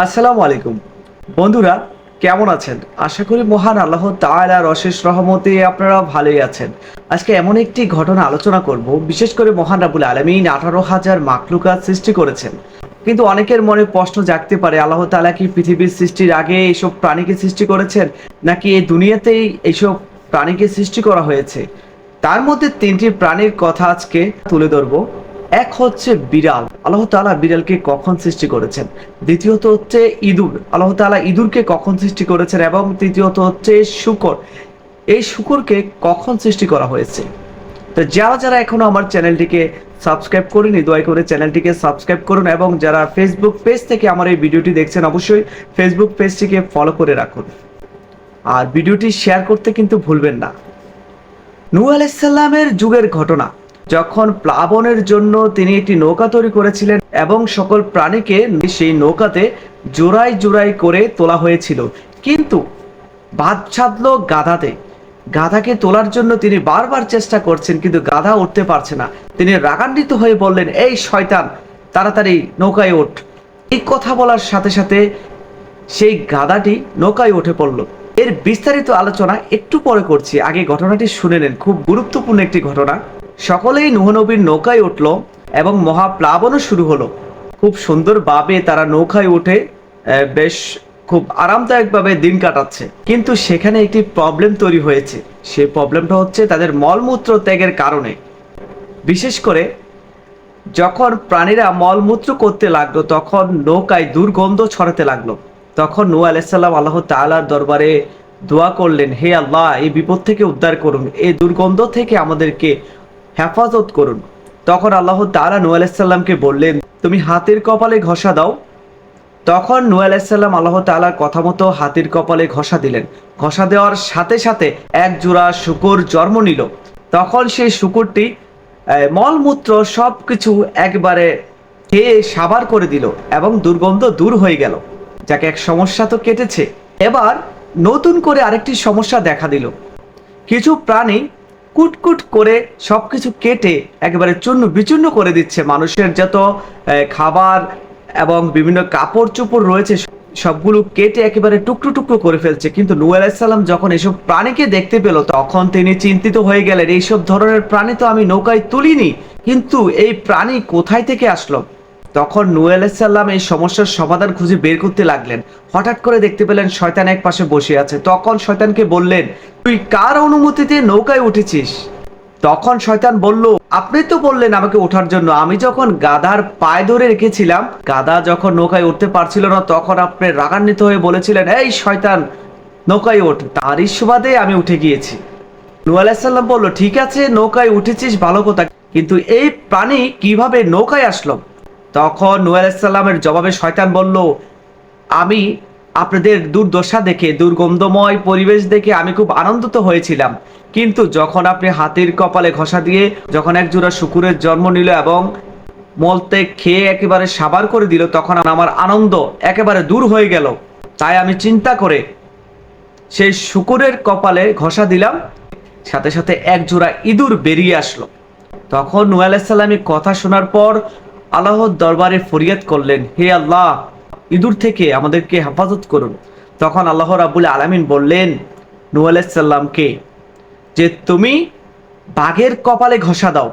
আসসালামু আলাইকুম। বন্ধুরা, কেমন আছেন? আশা করি মহান আল্লাহ তাআলার অশেষ রহমতে আপনারা ভালোই আছেন। আজকে এমন একটি ঘটনা আলোচনা করব, বিশেষ করে মহান রাবুল আলমিন আঠারো হাজার মাকলুকাত সৃষ্টি করেছেন। কিন্তু অনেকের মনে প্রশ্ন জাগতে পারে, আল্লাহ তাআলা কি পৃথিবীর সৃষ্টির আগে এইসব প্রাণীকে সৃষ্টি করেছেন, নাকি এই দুনিয়াতেই এইসব প্রাণীকে সৃষ্টি করা হয়েছে? তার মধ্যে তিনটি প্রাণীর কথা আজকে তুলে ধরবো। এক হচ্ছে বিড়াল। আল্লাহ তাআলা বিড়ালকে কখন সৃষ্টি করেছেন? দ্বিতীয়ত হচ্ছে ইঁদুর। আল্লাহ তাআলা ইঁদুরকে কখন সৃষ্টি করেছেন? এবং তৃতীয়ত হচ্ছে শুকর। এই শুকরকে কখন সৃষ্টি করা হয়েছে? তো যারা যারা এখনও আমার চ্যানেলটিকে সাবস্ক্রাইব করেনি, দয়া করে চ্যানেলটিকে সাবস্ক্রাইব করুন এবং যারা ফেসবুক পেজ থেকে আমার এই ভিডিওটি দেখছেন, অবশ্যই ফেসবুক পেজটিকে ফলো করে রাখুন। আর ভিডিওটি শেয়ার করতে কিন্তু ভুলবেন না। নূহ আলাইসাল্লামের যুগের ঘটনা। যখন প্লাবনের জন্য তিনি একটি নৌকা তৈরি করেছিলেন এবং সকল প্রাণীকে সেই নৌকাতে জোড়াই জোড়াই করে তোলা হয়েছিল। কিন্তু বাদ ছাদল গাধাতে। গাধাকে তোলার জন্য তিনি বারবার চেষ্টা করছেন, কিন্তু গাধা উঠতে পারছে না। তিনি রাগান্বিত হয়ে বললেন, এই শয়তান, তাড়াতাড়ি নৌকায় ওঠ। এই কথা বলার সাথে সাথে সেই গাধাটি নৌকায় উঠে পড়ল। এর বিস্তারিত আলোচনা একটু পরে করছি। আগে ঘটনাটি শুনে নেন। খুব গুরুত্বপূর্ণ একটি ঘটনা। সকলেই নুহনবীর নৌকায় উঠল এবং মহাপ্লাবনও শুরু হলো। খুব সুন্দরভাবে তারা নৌকায় উঠে বেশ খুব আরামদায়কভাবে দিন কাটাচ্ছে। কিন্তু সেখানে একটি প্রবলেম তৈরি হয়েছে। সেই প্রবলেমটা হচ্ছে তাদের মলমূত্র ত্যাগের কারণে। বিশেষ করে যখন প্রাণীরা মলমূত্র করতে লাগল, তখন নৌকায় দুর্গন্ধ ছড়াতে লাগল। তখন নূ আলাইসাল্লাম আল্লাহ তাআলার দরবারে দোয়া করলেন, হে আল্লাহ, এই বিপদ থেকে উদ্ধার করুন। এই দুর্গন্ধ থেকে আমাদেরকে হেফাজত করুন। তখন আল্লাহ তাআলা নূ আলাইসাল্লামকে বললেন, তুমি হাতের কপালে ঘষা দাও। তখন নূ আলাইসাল্লাম আল্লাহ তাআলার কথা মতো হাতির কপালে ঘষা দিলেন। ঘষা দেওয়ার সাথে সাথে এক জোড়া শুকুর জন্ম নিল। তখন সেই শুকুরটি মলমূত্র সব কিছু একবারে খেয়ে সাবার করে দিল এবং দুর্গন্ধ দূর হয়ে গেল। যাকে এক সমস্যা তো কেটেছে। এবার নতুন করে আরেকটি সমস্যা দেখা দিল। কিছু প্রাণী কুটকুট করে সবকিছু কেটে একেবারে চূর্ণ বিচূর্ণ করে দিচ্ছে মানুষের যত খাবার এবং বিভিন্ন কাপড় চোপড় রয়েছে, সবগুলো কেটে একেবারে টুকরো টুকরো করে ফেলছে। কিন্তু নূ আলাইসাল্লাম যখন এসব প্রাণীকে দেখতে পেল, তখন তিনি চিন্তিত হয়ে গেলেন, এইসব ধরনের প্রাণী তো আমি নৌকায় তুলিনি, কিন্তু এই প্রাণী কোথায় থেকে আসলো? তখন নূ আলাইসাল্লাম এই সমস্যার সমাধান খুঁজে বের করতে লাগলেন। হঠাৎ করে দেখতে পেলেন শয়তান এক পাশে বসে আছে। তখন শয়তানকে বললেন, তুই কার অনুমতিতে নৌকায় উঠেছিস? তখন শয়তান বলল, আপনি তো বললেন আমাকে ওঠার জন্য। আমি যখন গাদার পায়ে ধরে রেখেছিলাম, গাদা যখন নৌকায় উঠতে পারছিল না, তখন আপনি রাগান্বিত হয়ে বলেছিলেন, এই শয়তান, নৌকায় ওঠ। তারই সুবাদে আমি উঠে গিয়েছি। নূ আলাইসাল্লাম বলল, ঠিক আছে, নৌকায় উঠেছিস, ভালো কথা। কিন্তু এই প্রাণী কীভাবে নৌকায় আসলো? তখন নূ আলাইসাল্লামের জবাবে শয়তান বলল, আমি আপনাদের দুর্দশা দেখে, দুর্গন্ধময় পরিবেশ দেখে আমি খুব আনন্দিত হয়েছিলাম। কিন্তু যখন আপনি হাতির কপালে ঘষা দিয়ে, যখন এক জোড়া শুকুরের জন্ম নিল এবং মলতে খেয়ে একেবারে সাবার করে দিল, তখন আমার আনন্দ একেবারে দূর হয়ে গেল। তাই আমি চিন্তা করে সেই শুকুরের কপালে ঘষা দিলাম, সাথে সাথে এক জোড়া ইঁদুর বেরিয়ে আসলো। তখন নূহ আলাইসাল্লামী কথা শোনার পর আল্লাহর দরবারে ফরিয়াদ করলেন, হে আল্লাহ, ইঁদুর থেকে আমাদেরকে হেফাজত করুন। তখন আল্লাহ রাবুল আলামিন বললেন, নূহ আলাইসাল্লামকে যে তুমি বাঘের কপালে ঘষা দাও।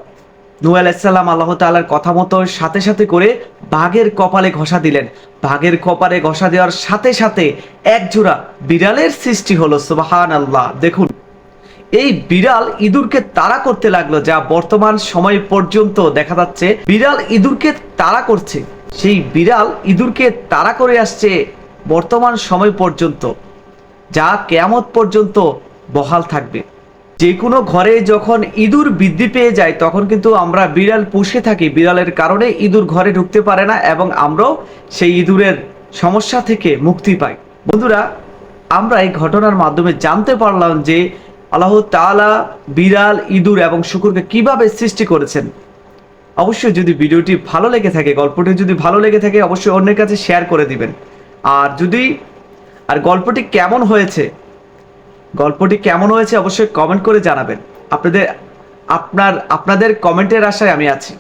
নূহ আলাইসাল্লাম আল্লাহ তাআলার কথা মতো সাথে সাথে করে বাঘের কপালে ঘষা দিলেন। বাঘের কপালে ঘষা দেওয়ার সাথে সাথে এক জোড়া বিড়ালের সৃষ্টি হলো সুবাহান আল্লাহ দেখুন এই বিড়াল ইঁদুরকে তাড়া করতে লাগল, যা বর্তমান সময় পর্যন্ত দেখা যাচ্ছে বিড়াল ইঁদুরকে তাড়া করছে। সেই বিড়াল ইঁদুরকে তাড়া করে আসছে বর্তমান সময় পর্যন্ত, যা কেয়ামত পর্যন্ত বহাল থাকবে। যে কোনো ঘরে যখন ইঁদুর বৃদ্ধি পেয়ে যায়, তখন কিন্তু আমরা বিড়াল পুষে থাকি। বিড়ালের কারণে ইঁদুর ঘরে ঢুকতে পারে না এবং আমরাও সেই ইঁদুরের সমস্যা থেকে মুক্তি পাই। বন্ধুরা, আমরা এই ঘটনার মাধ্যমে জানতে পারলাম যে আল্লাহ তালা বিড়াল, ইঁদুর এবং শুকুরকে কীভাবে সৃষ্টি করেছেন? অবশ্যই যদি ভিডিওটি ভালো লেগে থাকে, গল্পটি যদি ভালো লেগে থাকে, অবশ্যই অন্যের কাছে শেয়ার করে দিবেন। আর যদি, আর গল্পটি কেমন হয়েছে? গল্পটি কেমন হয়েছে অবশ্যই কমেন্ট করে জানাবেন। আপনাদের, আপনার, আপনাদের কমেন্টের আশায় আমি আছি।